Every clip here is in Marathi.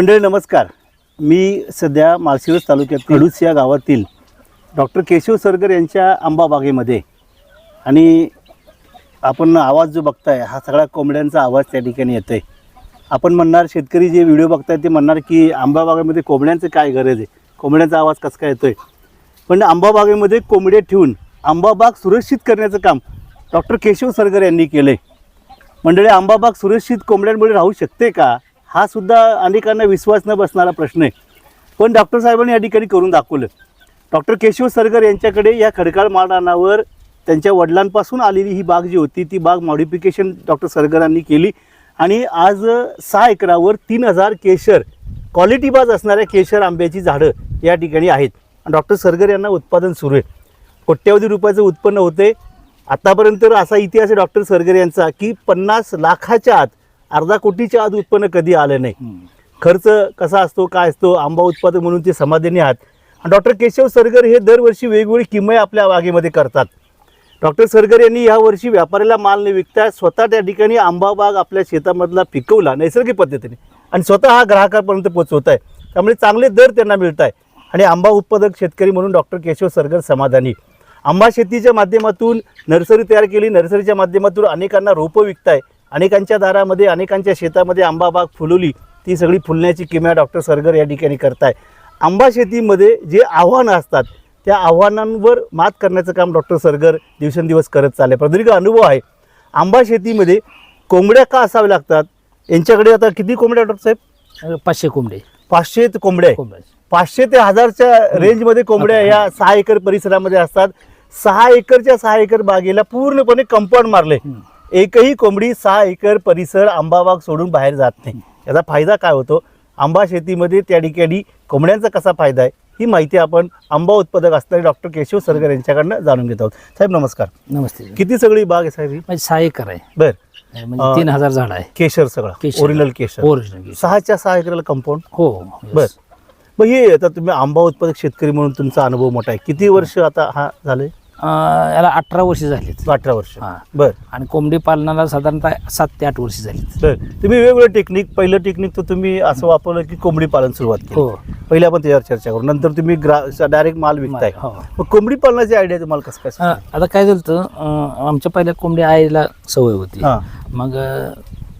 मंडळी नमस्कार. मी सध्या माळशिरस तालुक्यात कडूस या गावातील डॉक्टर केशव सरगर यांच्या आंबाबागेमध्ये आणि आपण आवाज जो बघताय हा सगळा कोंबड्यांचा आवाज त्या ठिकाणी येतो आहे आपण म्हणणार शेतकरी जे व्हिडिओ बघताय ते म्हणणार की आंबाबागेमध्ये कोंबड्यांचं काय गरज आहे? कोंबड्यांचा आवाज कसा काय आहे पण आंबाबागेमध्ये कोंबड्या ठेवून आंबाबाग सुरक्षित करण्याचं काम डॉक्टर केशव सरगर यांनी केलं आहे मंडळी आंबाबाग सुरक्षित कोंबड्यांमुळे राहू शकते का? हा सुद्धा अनेकांना विश्वास न बसणारा प्रश्न आहे. पण डॉक्टर साहेबांनी या ठिकाणी करून दाखवलं. डॉक्टर केशव सरगर यांच्याकडे या खडकाळ माळरानावर त्यांच्या वडिलांपासून आलेली ही बाग जी होती ती बाग मॉडिफिकेशन डॉक्टर सरगरांनी केली. आणि आज सहा एकरावर तीन हजार केशर क्वालिटी बाज असणाऱ्या केशर आंब्याची झाडं या ठिकाणी आहेत. डॉक्टर सरगर यांना उत्पादन सुरू आहे. कोट्यवधी रुपयाचं उत्पन्न होते आतापर्यंत असा इतिहास आहे डॉक्टर सरगर यांचा की पन्नास लाखाच्या आत अर्धा कोटीच्या आत उत्पन्न कधी आलं नाही. खर्च कसा असतो काय असतो आंबा उत्पादक म्हणून ते समाधानी आहात. डॉक्टर केशव सरगर हे दरवर्षी वेगवेगळी किमय आपल्या बागेमध्ये करतात. डॉक्टर सरगर यांनी यावर्षी व्यापाऱ्याला माल न विकता स्वतः त्या ठिकाणी आंबा बाग आपल्या शेतामधला पिकवला नैसर्गिक पद्धतीने. आणि स्वतः हा ग्राहकापर्यंत पोचवत आहे त्यामुळे चांगले दर त्यांना मिळत आहे आणि आंबा उत्पादक शेतकरी म्हणून डॉक्टर केशव सरगर समाधानी. आंबा शेतीच्या माध्यमातून नर्सरी तयार केली. नर्सरीच्या माध्यमातून अनेकांना रोपं विकताय. अनेकांच्या दारामध्ये अनेकांच्या शेतामध्ये आंबा बाग फुलवली ती सगळी फुलण्याची किमया डॉक्टर सरगर या ठिकाणी करताय. आंबा शेतीमध्ये जे आव्हानं असतात त्या आव्हानांवर मात करण्याचं काम डॉक्टर सरगर दिवसेंदिवस करत चालले. प्रदीर्घ अनुभव आहे. आंबा शेतीमध्ये कोंबड्या का असाव्या लागतात? यांच्याकडे आता किती कोंबड्या डॉक्टर साहेब? पाचशे कोंबडे. पाचशे ते कोंबड्या आहे कोंबड्या पाचशे ते हजारच्या रेंजमध्ये कोंबड्या या सहा एकर परिसरामध्ये असतात. सहा एकरच्या सहा एकर बागेला पूर्णपणे कंपाऊंड मारले. एकही कोंबडी सहा एकर परिसर आंबाबाग सोडून बाहेर जात नाही. याचा फायदा काय होतो? आंबा शेतीमध्ये त्या ठिकाणी कोंबड्यांचा कसा फायदा आहे? ही माहिती आपण आंबा उत्पादक असणारे डॉक्टर केशव सरगर यांच्याकडनं जाणून घेत आहोत. साहेब नमस्कार. नमस्ते. किती सगळी बाग आहे साहेब ही? म्हणजे सहा एकर आहे. बर. म्हणजे तीन हजार झाड आहे. केशर सगळं. केशर. ओरिजिनल केशर. ओरिजिनल सहाच्या सहा एकरला कंपाऊंड हो बर. मग हे आता तुम्ही आंबा उत्पादक शेतकरी म्हणून तुमचा अनुभव मोठा आहे. किती वर्ष आता हा झाले अं, याला अठरा वर्ष झालीत. अठरा वर्ष. हा. बर. आणि कोंबडी पालनाला साधारणतः सात ते आठ वर्ष झालीत. बर. तुम्ही वेगवेगळं टेक्निक पहिलं टेक्निक तर तुम्ही असं वापरलं की कोंबडी पालन सुरुवात केली. हो. पहिले आपण त्याच्यावर चर्चा करू. नंतर तुम्ही डायरेक्ट माल विकताय. हो. मग कोंबडी पालनाची आयडिया तुम्हाला कसं काय अं, आता काय झालं होतं, अं, आमच्या पहिल्या कोंबडी आईला सवय होती. हा. मग अं,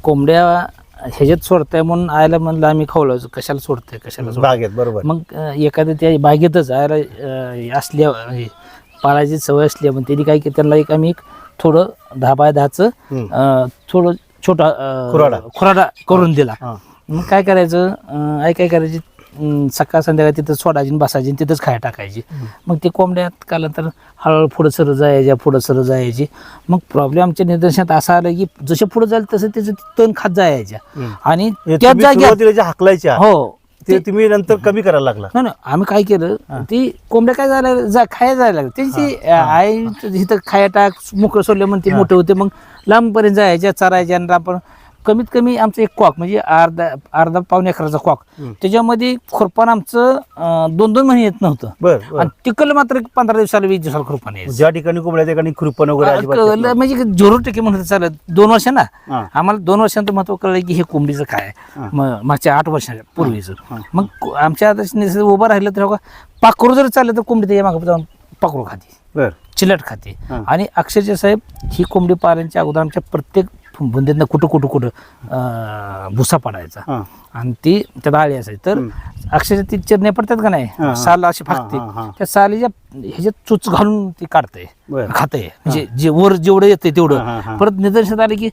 कोंबड्या ह्याच्यात सोडताय म्हणून आयला म्हणलं आम्ही खवलायचो कशाला सोडताय? कशाला सोडताय? बागेत बरोबर. मग अं, एखाद्या त्या बागेतच आयला असल्या पाळायची सवय असल्या मग त्यांनी काय केलं त्यांना एक आम्ही एक थोडं दहा बाय दहाचं. अं, थोडं छोटा अं, खुराडा. खुराडा करून दिला. हा. मग काय करायचं अं, आई काय करायची अं, सकाळ संध्याकाळ तिथं सोडायची आणि बसायची आणि तिथंच खाया टाकायची. मग ते कोंबड्यात कालांतर हळूहळू पुढं सरळ जायच्या पुढं सरळ जायची. मग प्रॉब्लेम आमच्या निदर्शनात असा आला की जसे पुढे जाईल तसं त्याचं तण खात जायच्या. हम्म. आणि त्याच तुम्ही जाग्यात सुरुवातीला ज्या हाकलायच्या हो. ते तुम्ही नंतर कमी करायला लागला. नाही ना आम्ही काय केलं ती कोंबड्या काय झाल्या जा खाया जायला लागल्या. त्यांची आई इथं खाया टाक मोकळं सोडलं म्हणते मोठे होते मग लांबपर्यंत जायच्या चरायच्या आणि आपण कमीत कमी आमचं एक कॉक म्हणजे अर्धा अर्धा पाऊन एकराचा कॉक. त्याच्यामध्ये खुरपान आमचं अं, दोन दोन महिने येत नव्हतं बर बर. आणि तिकडलं मात्र एक पंधरा दिवसाला वीस दिवसाला खुरपान यायचं ज्या ठिकाणी कोंबड्या त्या ठिकाणी खुरपण वगैरे अजिबात येत कळलं म्हणजे झोरो टक्के म्हणत चालत दोन वर्ष ना हा. आम्हाला दोन वर्षांत महत्त्व कळलं की हे कोंबडीचं काय आहे. हा. म- मागच्या आठ वर्षाच्या पूर्वीचं हा. मग को- आमच्या निसर्ग उभं राहिलं तर हो का, पाखरू जर चाललं तर कोंबडी त्याच्यामागे जाऊन पाखरू खाते बर चिलट खाते हा. आणि अक्षरशः साहेब ही कोंबडी पाळण्याच्या अगोदर आमच्या प्रत्येक बुंदेतनं कुठं कुठं कुठं अं, भुसा पडायचा. आणि ती त्यात आळी असायची. तर अक्षरशः ती चिरणे पडतात का हा, नाही. साल अशी फाकते हा, हा, हा. त्या सालीच्या ह्याच्यात चुच घालून ती काढते बरं. खाते. म्हणजे जे वर जेवढं येते हा, हा, तेवढं. परत निदर्शनात आले की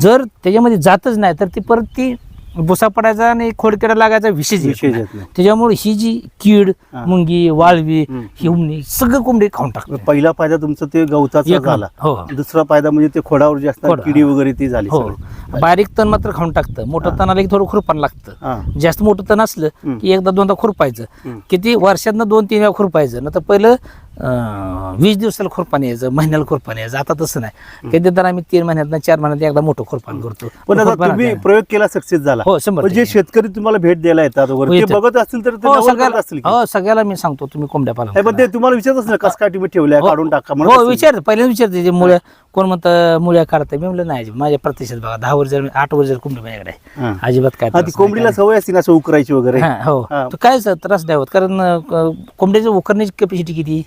जर त्याच्यामध्ये जातच नाही तर ती परत ती भुसा पडायचा आणि खोडकेडा लागायचा विशेष विशेष नाही. येत नाही. त्याच्यामुळे ही जी कीड हा. मुंगी वाळवी. ही उमणी सगळं कोंबडी खाऊन टाकते पहिला फायदा तुमचा ते गवताचा एक झाला हो दुसरा फायदा म्हणजे ते खोडावर जे असतात खोड, किडी. वगैरे ती झाली हो सगळी. बारीक तण मात्र खाऊन टाकतं मोठं तण आलं की थोडं खुरपान लागतं हा जास्त मोठं तण असलं हम्म. की एकदा दोनदा खुरपायचं हम्म. किती वर्षातनं दोन तीन वेळा खुरपायचं ना तर पहिलं वीस दिवसाला खुरपान यायचं महिन्याला खुरपान यायचं आता तसं नाही कधी तर आम्ही तीन महिन्यात चार महिन्यात एकदा मोठं खुरपान करतो पण आता तुम्ही. प्रयोग केला सक्सेस झाला हो शंभर जे. शेतकरी तुम्हाला भेट द्यायला येतात हो, वगैरे ते येतात. बघत असतील तर हो सगळ्याला असतील? हो सगळ्याला मी सांगतो तुम्ही कोंबड्या पण करा. ते तुम्हाला विचारत असेल कसं काय तुम्ही ठेवल्या काढून टाका हो. विचार पहिल्यांदा विचारते जे मुळे कोण म्हणतं मुळ्या काढताय मी म्हणलं नाही माझ्या प्रतिशत बघा दहा वर जर आठ वर जर कोंबडी माझ्याकडे. अजिबात काय कोंबडीला सवय असते ना असं उकरायची वगैरे. हा. तर काय त्रास नाही होत कारण कोंबड्याची उकरण्याची कॅपॅसिटी किती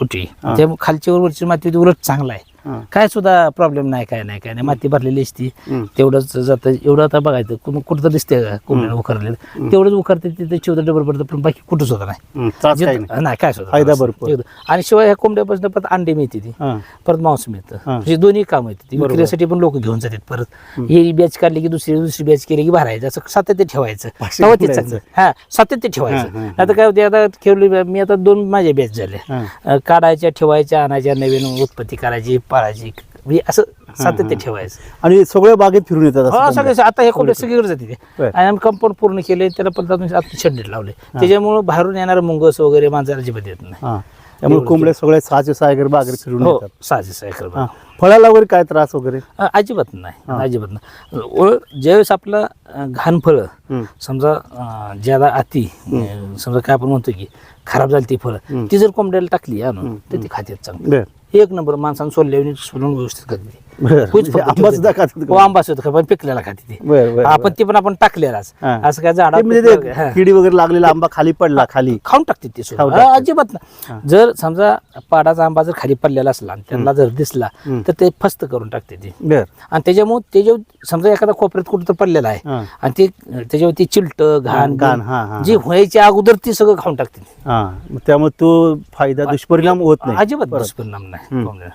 हा, छोटी हा. त्यामुळे खालची वर वरची माती उलट चांगला आहे हा. काय सुद्धा प्रॉब्लेम नाही काय नाही काय नाही माती भरलेली असती हम्म. तेवढंच जातं एवढं आता बघायचं कुठं कुठं तर दिसते का कोंबड्याला उकरलेलं तेवढंच उकरते तिथे चिवतं डबल पडतं पण बाकी कुठंच होतं नाही हम्म, त्रास काही जिथं- नाही नाही काय सुद्धा फायदा त्रास नाही. भरपूर. एकदम. आणि शिवाय ह्या कोंबड्यापासून परत अंडे मिळते ती हा. परत मांस मिळतं हा. म्हणजे दोन्ही काम येते ती बरोबर. विक्रीसाठी पण लोक घेऊन जातात परत ही बॅच काढली की दुसरी दुसरी बॅच केली की भरायचं असं सातत्य ठेवायचं पाचशे तेव्हा ते ठेवायचं. चांगलं हा सातत्य ठेवायचं हा, हा, आता काय होते आता ठेवली मी आता दोन माझ्या बॅच झाल्या हा. अं, काढायच्या ठेवायच्या आणायच्या नवीन उत्पत्ती करायची पाळायची म्हणजे असं सातत्य ठेवायचं. आणि सगळ्या बागेत फिरून येतात असं हा. सगळे आता हे कोंबड्या सगळीकडे जाते ते. आणि आम्ही कंपाऊंड पूर्ण केले त्याला पण अजून आता लावले. त्याच्यामुळे बाहेरून येणार मुंगस वगैरे मांजर अजिबात येत नाही. हा. त्यामुळे कोंबड्या सगळ्या सहाशे सहा एकर बागेत फिरून हो येतात. सहाशे सहा एकर हा. फळाला वगैरे काय त्रास वगैरे? अ, अजिबात नाही अजिबात नाही. ओळ ज्यावेळेस आपलं अ, घाण फळं हम्म. समजा अ, ज्यादा अति अ, समजा काय आपण म्हणतो की खराब झाली ती फळं ती जर कोंबड्याला टाकली आणून तर ती खात्यात चांगली. बर. एक नंबर माणसानं सोडल्याने सोडून व्यवस्थित खाते कुछ म्हणजे फक्त आंबा ठेवते. सुद्धा खातात हो? आंबा सुद्धा पण पिकलेला खाते ती. बर बर आपण ती पण आपण टाकलेलाच. हा. असं काय झाडा ते म्हणजे ते किडी वगैरे लागलेला आंबा खाली पडला खाली. खाऊन टाकते ते सुद्धा. खाऊन टाकते. अजिबात नाही. जर समजा पाडाचा आंबा जर खाली पडलेला असला आणि त्यांना जर दिसला तर ते फस्त करून टाकते ती. बर. आणि त्याच्यामुळे त्याच्यावर समजा एखादा कोपऱ्यात कुठं तर पडलेला आहे हा. आणि ते त्याच्यावर ती चिलट घाण घाण, हा, हा, जे व्हायच्या अगोदर ती सगळं खाऊन टाकते हा. मग त्यामुळे तो फायदा दुष्परिणाम होत नाही. अजिबात दुष्परिणाम नाही.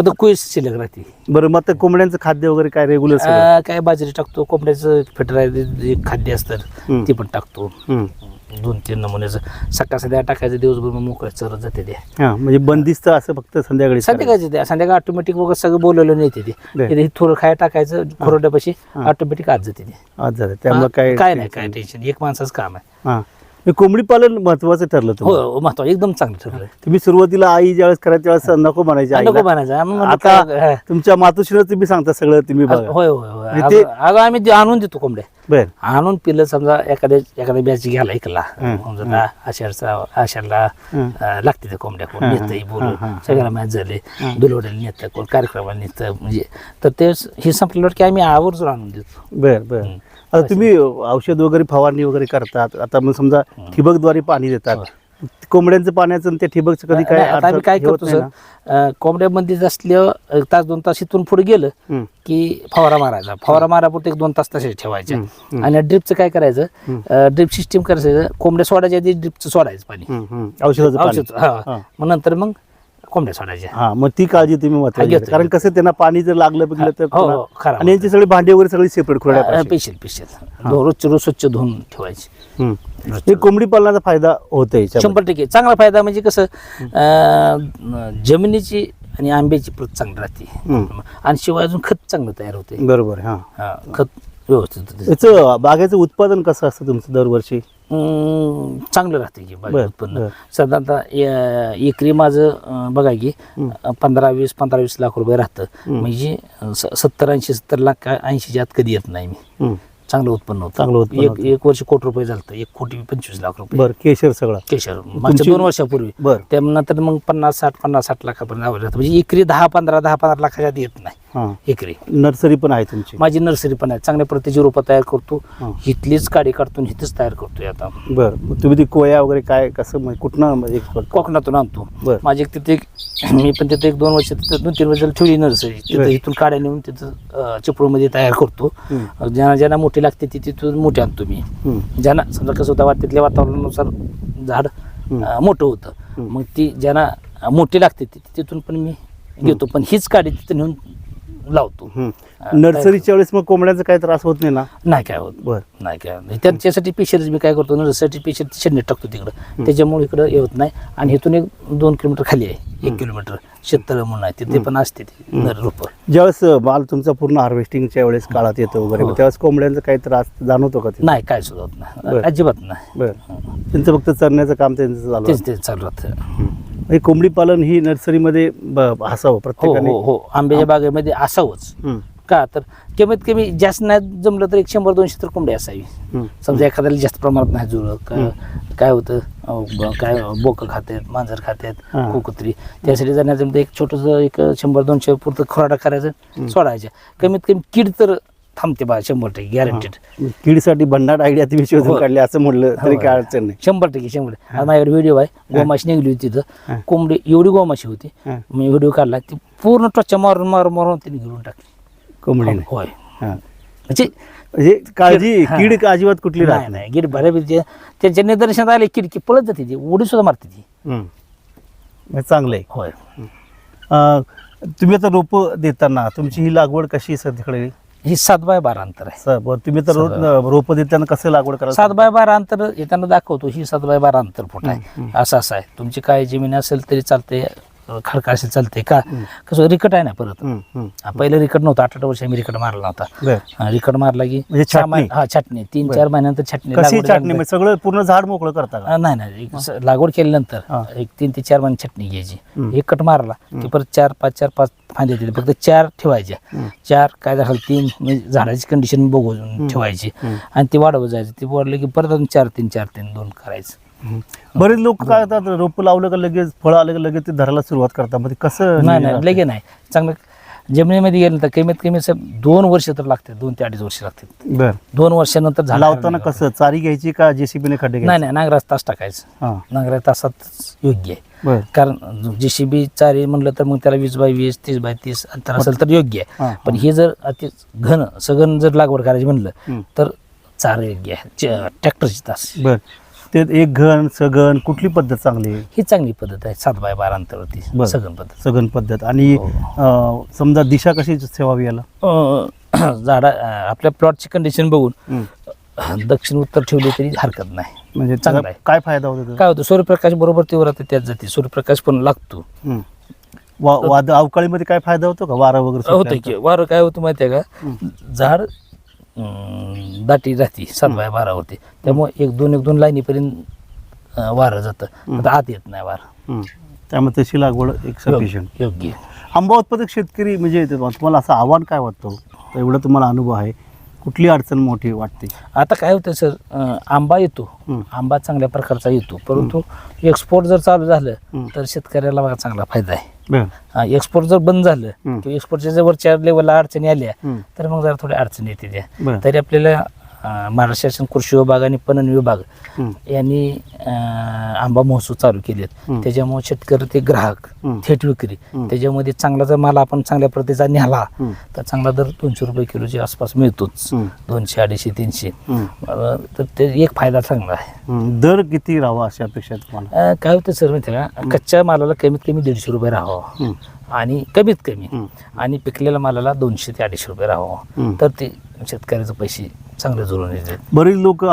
फक्त कुईस शिल्लक राहते. बरं मग ते कोंबड्यांचं खाद्य वगैरे काय रेग्युलर अं, काय बाजरी टाकतो कोंबड्याचं फिटर जे खाद्य असतं ते पण टाकतो. दोन तीन नमुन्याचं. सकाळ संध्याकाळ टाकायचं दिवसभर मग मोकळ्या चरत जाते ते. हा म्हणजे बंदिस्त असं फक्त संध्याकाळी संध्याकाळचं ते संध्याकाळ ऑटोमॅटिक वगैरे सगळं बोलवलं नाही ते. बर. थोडं खाय टाकायचं खोरड्यापाशी ऑटोमॅटिक आत जाते ते. करायचं. आज झालं त्यामुळे काय काय नाही काय टेन्शन एक माणसाचं काम आहे. हे. कोंबडी पालन महत्वाचं ठरलं हो तुम्हाला? हो, महत्त्व एकदम चांगलं ठरलंय. तुम्ही सुरुवातीला आई ज्यावेळेस करायच्या त्यावेळेस नको म्हणायचे नको आईला. बनायचं आम्ही म्हणलं आता हा. तुमच्या मातोश्रीला तुम्ही सांगता सगळं तुम्ही बघा. होय होय होय. ते- अगं अगं आम्ही ते आणून देतो कोंबड्या. बर. आणून पिलं समजा एखाद्या एखाद्या बॅच घ्यायला ऐकला. हं, समजा आषाढचा आषाढला हं. अं, लागते त्या कोंबड्या. कोण हं, हं, बोलून हं, हं, सगळ्याला मॅच झाले. दुलवड्याला नेतं कोण कार्यक्रमाला नेतं म्हणजे तर ते हे संपल्यावर की आम्ही आवर्जून आणून देतो. बर बर. आता तुम्ही औषध वगैरे फवारणी वगैरे करतात. आता मग समजा ठिबकद्वारे पाणी देतात. कोंबड्यांचं पाण्याचं आणि त्या ठिबकचं कधी काय आता काय हे करतो सर कोंबड्यामध्ये असल्या तास दोन तास इथून पुढे गेलं हं. की फवारा मारायचा. फवारा मारापुरते एक दोन तास तसे ठेवायचे आणि ड्रिपचं काय करायचं? ड्रिप सिस्टीम करायचं. कोंबड्या सोडायच्या आधी ड्रिपचं सोडायचं पाणी. हं, हं. औषध हा. हा. मग नंतर मग कोंबड्या सोडायच्या. हा मग ती काळजी तुम्ही महत्वाची घेतो, घेता. कारण कसं त्यांना पाणी जर लागलं बिगलं तर हो, हो, पुन्हा- खराब आणि यांची सगळी भांडी वगैरे सगळी सेपरेट खुरड्या पेशल पेशल. रोजचे रोज स्वच्छ धुवून ठेवायची. हे कोंबडी पालनाचा फायदा होतोय याच्यामध्ये. शंभर टक्के. चांगला फायदा म्हणजे कसं अं, जमिनीची आणि आंब्याची प्रत चांगली राहते. आणि शिवाय अजून खत चांगलं तयार होते. बरोबर हा. हा, खत व्यवस्थित होते. याचं बागेचं उत्पादन कसं असतं तुमचं दरवर्षी? चांगलं राहते की उत्पन्न. साधारणतः एकरी माझं बघा की पंधरा वीस पंधरा वीस लाख रुपये राहतं. म्हणजे सत्तर ऐंशी सत्तर लाख ऐंशीच्या आत कधी येत नाही मी. चांगलं उत्पन्न होतं. चांगलं उत्पन्न एक होतं. एक वर्ष कोटी रुपये झालं एक कोटी पंचवीस लाख रुपये. बरं केशर सगळं. केशर. मागच्या दोन वर्षापूर्वी. बरं. त्यानंतर मग पन्नास साठ पन्नास साठ लाखापर्यंत म्हणजे एकरी दहा पंधरा दहा पंधरा लाखाच्या आत येत नाही. हा एकरी नर्सरी पण आहे तुमची माझी नर्सरी पण आहे चांगल्या प्रतीची रोपं तयार करतो हा. इथलीच काडी काढतो आणि इथेच तयार करतोय आता बरं मग तुम्ही ती कोया वगैरे काय कसं म्हणजे कुठनं म्हणजे? कोकणातून आणतो बर. माझी एक तिथे एक- मी पण तिथे एक दोन वर्ष तिथे दोन तीन वर्ष ठेवली नर्सरी बर. तिथे इथून काड्या नेऊन तिथं अं, तयार करतो. ज्यांना ज्यांना मोठी लागते ती तिथून मोठी आणतो मी. ज्यांना समजा कसं होतं तिथल्या वातावरणानुसार झाड. अं, मोठं होतं. मग ती ज्यांना मोठी लागते ती तिथून पण मी घेतो पण हीच काडी तिथं नेऊन लावतो. हं. नर्सरीच्या वेळेस मग कोंबड्यांचा काही त्रास होत नाही ना? नाही काय होत. बरं. नाही काय होत. त्यांच्यासाठी पेशल मी काय करतो नर्सरीसाठी पेशल शेडनेट टाकतो तिकडं. त्याच्यामुळे इकडं येत नाही. आणि इथून एक दोन किलोमीटर खाली आहे. एक किलोमीटर शेततळ म्हणून आहे. तिथे पण असते ती नर रोपं. ज्यावेळेस माल तुमचा पूर्ण हार्वेस्टिंगच्या वेळेस काळात येतो वगैरे मग त्यावेळेस कोंबड्यांचा काही त्रास जाणवतो का ते नाही काय सुद्धा होत नाही. अजिबात नाही. बरं. त्यांचं फक्त चरण्याचं काम त्यांचं चालू चालू राहतं. म्हणजे कोंबडी पालन ही नर्सरीमध्ये ब- असावं हो प्रत्येकाने. हो हो. आंब्याच्या बागेमध्ये असावंच. का? तर कमीत कमी जास्त नाही जमलं तर एक शंभर दोनशे तर कोंबडी असावी. समजा एखाद्याला जास्त प्रमाणात नाही जुळलं का काय होतं? अं, ब- काय बोकं खातात मांजर खातात हां. कुकुत्री. त्यासाठी जाण्याचं एक छोटंसं एक शंभर दोनशे पुरतं खोराडा करायचं सोडायचं. कमीत कमी कीड तर थांबते बा शंभर टक्के गॅरंटेड कीडसाठी भन्नाट आयडिया तुम्ही शोधून हो. काढली असं म्हणलं तरी काय अडचण नाही. शंभर टक्के शंभर टक्के. माझ्याकडे व्हिडिओ आहे गोमाशी निघली होती हां. तिथं कोंबडी एवढी गोमाशी होती. हां. मी व्हिडिओ काढला ती पूर्ण टोचा मारून मारून मारून तिने घेऊन टाकली. कोंबडीने. होय. हां. म्हणजे म्हणजे काळजी हां. कीड अजिबात कुठली नाही राहत नाही गिर बऱ्यापैकी त्यांच्या निदर्शनात आले किडकी पळत जाते ती उडी सुद्धा मारते ती. हं. चांगलं आहे. होय. तुम्ही आता रोपं देताना तुमची ही लागवड कशी सध्याकडे ही सात बाय बारा अंतर आहे. स- बरं, तुम्ही तर रोज रोपं देताना कसं लागवड करा सात बाय बारा अंतर येताना दाखवतो ही सात बाय बारा अंतर फूट आहे. असं असं आहे. तुमची काय जमीन असेल तरी चालते खडका असेल चालते का? कसं रिकट आहे ना परत. हं. हा, पहिलं रिकट नव्हतं आठ आठ वर्ष आम्ही रिकट मारला नव्हता बरं. हा, रिकट मारला की म्हणजे सहा छाटणी? महिने- हा तीन चार महिन्यानंतर छाटणी कशी लागवड म्हणजे सगळं पूर्ण झाड मोकळं करता का? हा, नाही नाही. एक स- लागवड केल्यानंतर. एक तीन ते चार महिने छटणी घ्यायची. एक कट मारला की परत चार पाच चार पाच फांदे दिले फक्त चार ठेवायच्या. चार काय झालं तीन म्हणजे झाडाची कंडिशन बघून ठेवायची. हम्म. आणि ती वाढवत जायची. ती वाढलं की परत अजून चार तीन चार तीन दोन करायचं. बरेच लोक काय करतात रोपं लावलं का लगेच फळं आलं का लगेच ते धरायला सुरुवात करतात. मग ते कसं नाही नाही लगे नाही. चांगलं जमिनीमध्ये गेलं तर कमीत कमी सर दोन वर्ष तर लागते दोन ते अडीच वर्ष लागते बर. दोन वर्षानंतर झाड लावताना कसं चारी घ्यायची का जेसीबीने खड्डे नाही घ्यायचे? नाही नांगराच तास टाकायचं. हां. नांगरा तासात योग्य आहे. बर. कारण जे सी बी चारी म्हणलं तर मग त्याला वीस बाय वीस तीस बाय तीस अंतर असेल तर योग्य हां, आहे पण हे जर अति घन सघन जर लागवड करायची म्हणलं हं. तर चार योग्य आहे. ट्रॅक्टरची तास. बर. ते एक घन सगन कुठली पद्धत चांगली आहे ही चांगली पद्धत आहे सात बाय बारा अंतरवरती बरं. सघन पद्धत सगन पद्धत आणि हो. अं, समजा दिशा कशी ठेवावी याला अं, झाडा अं, आपल्या प्लॉटची कंडिशन बघून. अं, दक्षिण उत्तर ठेवली तरी हरकत नाही म्हणजे चांगलं त्याचा आहे. काय फायदा होतो त्याचा? काय होतं सूर्यप्रकाश बरोबर तीव्रता त्यात जाते सूर्यप्रकाश पण लागतो हं. वा वाद अवकाळीमध्ये काय फायदा होतो का वारा वगैरे होतं सुटल्यानंतर? की वारं काय होतं माहिती आहे का झाड दाटी राहते सात बाय बारा होते. त्यामुळे एक दोन एक दोन लाईनीपर्यंत वारं जातं. आता आत येत नाही वारं. त्यामुळे तशी लागवड एक सफिशियंट योग्य. आंबा उत्पादक शेतकरी म्हणजे तुम्हाला असं आव्हान काय वाटतं? एवढं तुम्हाला अनुभव आहे. कुठली अडचण मोठी वाटते? आता काय होतं सर आंबा येतो. आंबा चांगल्या प्रकारचा येतो. परंतु एक्सपोर्ट जर चालू झालं. तर शेतकऱ्याला चांगला फायदा आहे. बर एक्सपोर्ट जर बंद झालं हं. किंवा एक्सपोर्टच्या जर वरच्या लेवलला अडचणी आल्या हं. तर मग जरा थोड्या अडचणी येते त्या तरी आपल्याला महाराष्ट्र शासन कृषी विभाग आणि पणन विभाग. यांनी आंबा महोत्सव चालू केलेत हं. त्याच्यामुळे शेतकरी ते ग्राहक. थेट विक्री. त्याच्यामध्ये चांगला जर माल आपण चांगल्या प्रतीचा न्याला. तर चांगला दर दोनशे रुपये किलोच्या आसपास मिळतोच. दोनशे अडीचशे तीनशे तर ते एक फायदा चांगला आहे. दर किती राहावा अशी अपेक्षा तुम्हाला काय होतं सर माहिती का कच्च्या मालाला कमीत कमी दीडशे रुपये राहावं. आणि कमीत कमी. आणि पिकलेल्या मालाला दोनशे ते अडीचशे रुपये राहावं. तर ते शेतकऱ्याचे पैसे चांगले जुळून येतात. बरेच लोक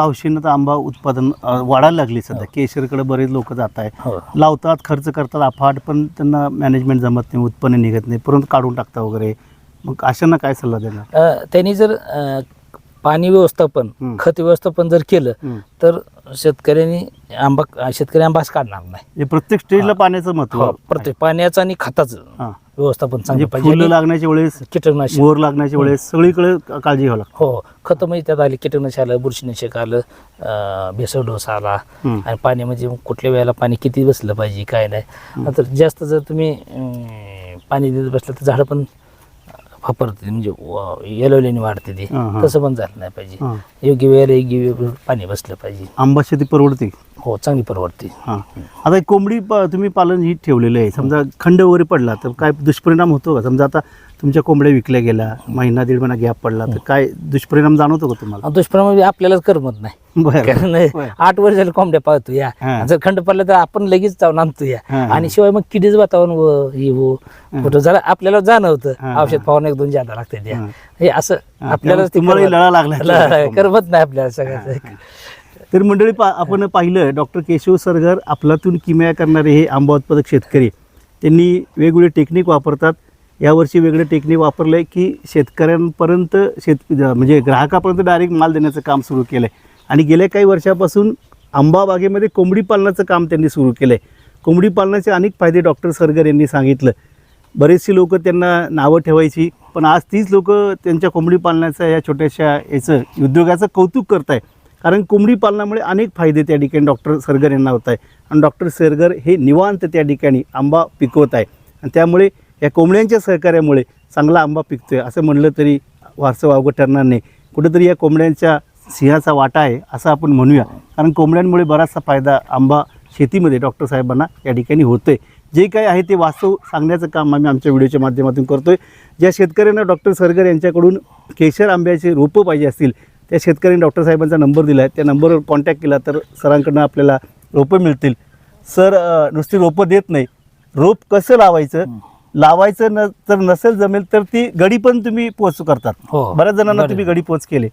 तर आंबा उत्पादन अं, वाढायला लागली सध्या. केशरकडे बरेच लोक जात आहे हो. लावतात खर्च करतात अफाट पण त्यांना मॅनेजमेंट जमत नाही उत्पन्न निघत नाही परंतु काढून टाकता वगैरे. मग अशांना काय सल्ला देणार? अ, त्यांनी जर अ, पाणी व्यवस्थापन. खत व्यवस्थापन जर केलं. तर शेतकऱ्यांनी आंबा शेतकरी आंबाच काढणार नाही. प्रत्येक स्टेजला पाण्याचं महत्त्व हो, प्रत्येक पाण्याचं आणि खताचं. व्यवस्थापन म्हणजे चांगलं पाहिजे. फुलं आणि लागण्याच्या वेळेस कीटकनाशक. मोर लागण्याच्या वेळेस सगळीकडे काळजी घ्यावं लागतं. हो खत म्हणजे त्यात आले कीटकनाशक आलं बुरशीनाशक आलं भेसळ डोस आला. आणि पाण्यामध्ये कुठल्या वेळेला पाणी किती बसलं पाहिजे काय नाही. नंतर जास्त जर तुम्ही पाणी देत बसलं तर झाडं पण फापरते म्हणजे येलवल्याने वाढते ते. हां, हां. तसं पण झालं नाही पाहिजे. योग्य वेळेला योग्य वेळ पाणी बसलं पाहिजे. आंबा शेती परवडते? हो चांगली परवडते. हां. आता एक कोंबडी प- तुम्ही पालन ही ठेवलेलं आहे. समजा खंड वगैरे पडला तर काय दुष्परिणाम होतो का? समजा आता तुमच्या कोंबड्या विकल्या गेल्या महिना दीड महिना गॅप पडला तर काय दुष्परिणाम जाणवतो का तुम्हाला दुष्परिणाम आपल्यालाच करमत नाही कारण. आठ वर्ष झाले कोंबड्या पाहतो या हां. जर खंड पडला तर आपण लगेच जाऊन आणतो या हां. आणि शिवाय मग किडीच वातावरण व हे हो कुठं जरा आपल्याला जाणवतं हां. औषध फवारणी एक दोन जादा लागते त्या हां. हे असं हां, आपल्याला लळा लागला. करमत नाही आपल्याला सगळ्याचं तर मंडळी पा आपण पाहिलं डॉक्टर केशव सरगर आपलातून किमया करणारे हे आंबा उत्पादक शेतकरी त्यांनी वेगवेगळे टेक्निक वापरतात यावर्षी वेगळं टेक्निक वापरलं आहे की शेतकऱ्यांपर्यंत शेत म्हणजे ग्राहकापर्यंत डायरेक्ट माल देण्याचं काम सुरू केलं आहे आणि गेल्या काही वर्षापासून आंबा बागेमध्ये कोंबडी पालनाचं काम त्यांनी सुरू केलं आहे कोंबडी पालनाचे अनेक फायदे डॉक्टर सरगर यांनी सांगितलं. बरेचसे लोक त्यांना नावं ठेवायची पण आज तीच लोक त्यांच्या कोंबडी पालनाचं या छोट्याशा याचं उद्योगाचं कौतुक करत आहे कारण कोंबडी पालनामुळे अनेक फायदे त्या ठिकाणी डॉक्टर सरगर यांना होत आहे आणि डॉक्टर सरगर हे निवांत त्या ठिकाणी आंबा पिकवत आहे आणि त्यामुळे या कोंबड्यांच्या सहकार्यामुळे चांगला आंबा पिकतो आहे असं म्हणलं तरी वारसं वावगं ठरणार नाही. कुठेतरी या कोंबड्यांच्या सिंहाचा वाटा आहे असं आपण म्हणूया. कारण कोंबड्यांमुळे बराचसा फायदा आंबा शेतीमध्ये डॉक्टर साहेबांना या ठिकाणी होतं आहे जे काही आहे ते वास्तव सांगण्याचं काम आम्ही आमच्या व्हिडिओच्या माध्यमातून करतो आहे ज्या शेतकऱ्यांना डॉक्टर सरगर यांच्याकडून केशर आंब्याचे रोपं पाहिजे असतील त्या शेतकऱ्यांनी डॉक्टर साहेबांचा नंबर दिला आहे. त्या नंबरवर कॉन्टॅक्ट केला तर सरांकडनं आपल्याला रोपं मिळतील. सर नुसती रोपं देत नाही. रोप कसं लावायचं? लावायचं न तर नसेल जमेल तर ती गडी पण तुम्ही पोच करतात. हो. बऱ्याच जणांना. तुम्ही गडी पोच केले.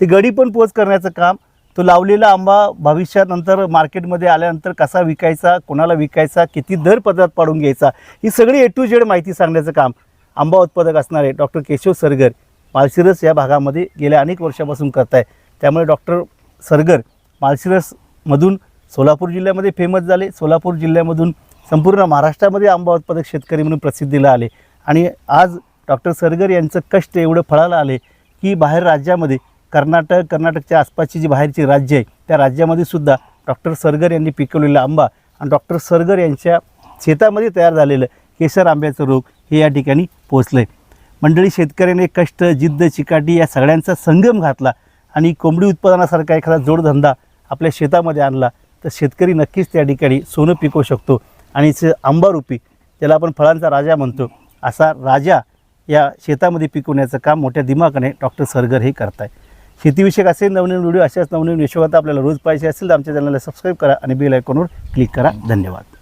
ते गडी पण पोच करण्याचं काम तो लावलेला आंबा भविष्यात नंतर मार्केटमध्ये आल्यानंतर कसा विकायचा कोणाला विकायचा किती दर पदरात पाडून घ्यायचा ही सगळी ए टू झेड माहिती सांगण्याचं काम आंबा उत्पादक असणारे डॉक्टर केशव सरगर माळशिरस या भागामध्ये गेल्या अनेक वर्षापासून करत आहे त्यामुळे डॉक्टर सरगर माळशिरसमधून सोलापूर जिल्ह्यामध्ये फेमस झाले. सोलापूर जिल्ह्यामधून संपूर्ण महाराष्ट्रामध्ये आंबा उत्पादक शेतकरी म्हणून प्रसिद्धीला आले. आणि आज डॉक्टर सरगर यांचं कष्ट एवढं फळाला आले की बाहेर राज्यामध्ये कर्नाटक कर्नाटकच्या आसपासची जी बाहेरची राज्य आहे त्या राज्यामध्ये सुद्धा डॉक्टर सरगर यांनी पिकवलेला आंबा आणि डॉक्टर सरगर यांच्या शेतामध्ये तयार झालेलं केसर आंब्याचं रोग हे या ठिकाणी पोचलं आहे मंडळी शेतकऱ्याने कष्ट जिद्द चिकाटी या सगळ्यांचा संगम घातला आणि कोंबडी उत्पादनासारखा एखादा जोडधंदा आपल्या शेतामध्ये आणला तर शेतकरी नक्कीच त्या ठिकाणी सोनं पिकवू शकतो. आणि स- आंबारूपी ज्याला आपण फळांचा राजा म्हणतो असा राजा या शेतामध्ये पिकवण्याचं काम मोठ्या दिमागाने डॉक्टर सरगर हे करत आहे शेतीविषयक असे नवनवीन व्हिडिओ अशाच नवनवीन यशोगाता आपल्याला रोज पाहिजे असेल तर आमच्या चॅनलला सबस्क्राईब करा आणि बेल आयकॉनवर क्लिक करा. धन्यवाद.